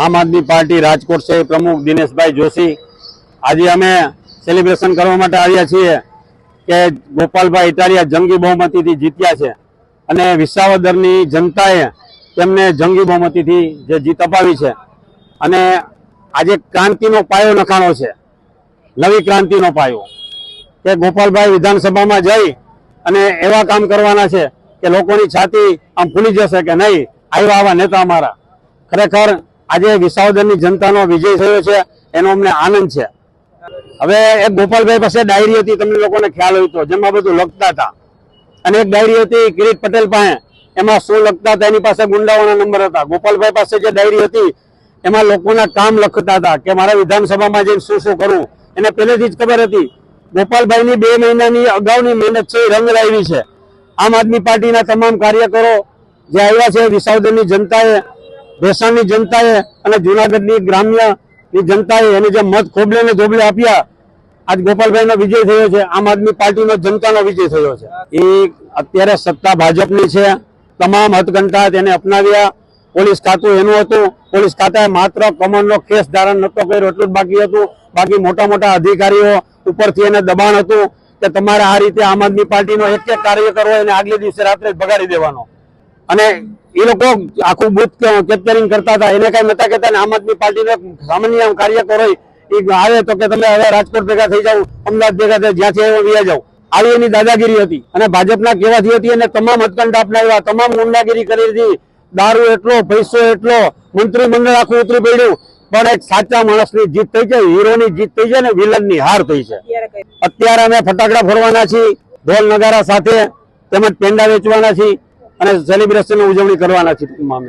આમ આદમી પાર્ટી રાજકોટ છે પ્રમુખ દિનેશભાઈ જોશી. આજે અમે સેલિબ્રેશન કરવા માટે આવ્યા છીએ કે ગોપાલભાઈ ઇટાલિયા જંગી બહુમતીથી જીત્યા છે. અને વિસાવદરની જનતાએ તેમને જંગી બહુમતીથી જે જીત અપાવી છે. અને આજે ક્રાંતિનો પાયો નખાણો છે. નવી ક્રાંતિનો પાયો. કે ગોપાલભાઈ વિધાનસભામાં જઈ અને એવા કામ કરવાના છે કે લોકોની છાતી આમ ફૂલી જશે કે નહીં? આવ્યા આવા નેતા અમારા. ખરેખર આજે વિસાવદરની જનતાનો વિજય થયો છે, એનો અમને આનંદ છે. હવે એક ગોપાલભાઈ પાસે ડાયરી હતી, તમને લોકોને ખ્યાલ હોય તો, જેમાં બધું લખતા હતા. અને એક ડાયરી હતી કિરીટ પટેલ પાસે, એમાં શું લખતા હતા, એની પાસે ગુંડાઓના નંબર હતા. ગોપાલભાઈ પાસે જે ડાયરી હતી, એમાં લોકોના કામ લખતા હતા કે મારા વિધાનસભામાં જઈને શું શું કરવું એને પહેલેથી જ ખબર હતી, ગોપાલભાઈની બે મહિનાની અગાઉની મહેનત છે, એ રંગ લાવી છે. આમ આદમી પાર્ટીના તમામ કાર્યકરો જે આવ્યા છે, વિસાવદરની જનતાએ ભેસાણની જનતાએ અને જુનાગઢની ગ્રામ્યની જનતાએ એને જે મત ખોબલે ને ધોબલે આપ્યા, આજ ગોપાલભાઈનો વિજય થયો છે, આમ આદમી પાર્ટીનો જનતાનો વિજય થયો છે. એ અત્યારે સત્તા ભાજપની છે, તમામ હથકંટા તેને અપનાવ્યા. પોલીસ ખાતું એનું હતું, પોલીસ ખાતાએ માત્ર કમરનો કેસ ધારણ નતો કર્યો, એટલું જ બાકી હતું. બાકી મોટા મોટા અધિકારીઓ ઉપરથી એને દબાણ હતું કે તમારે આ રીતે આમ આદમી પાર્ટીનો એક એક કાર્યકર હોય એને આગલે દિવસે રાત્રે જ ભગાડી દેવાનો. અને એ લોકો આખું બુથ કેપ્ચરિંગ કરતા હતા. એને કઈ નતા કહેતા આમ આદમી પાર્ટીનો સામાન્ય કાર્યકરો કાર્યકર એ આવે તો કે તમે હવે રાજકોટ ભેગા થઈ જાવ અમદાવાદ ભેગા થઈ જ્યાંથી આવ્યો વ્યા જાવ આવી એની દાદાગીરી હતી અને ભાજપના કહેવાથી હતી અને તમામ હથકંડ અપનાવ્યા તમામ ગુંડાગીરી કરી હતી દારૂ એટલો પૈસો એટલો મંત્રીમંડળ આખું ઉતરી પડ્યું. પણ એક સાચા માણસની જીત થઈ છે હીરોની જીત થઈ છે ને વિલનની હાર થઈ છે. અત્યારે અમે ફટાકડા ફોડવાના છીએ ઢોલ નગારા સાથે તેમજ પેંડા વેચવાના છીએ. અને સેલિબ્રેશનની ઉજવણી કરવાના છીએ ટૂંકમાં અમે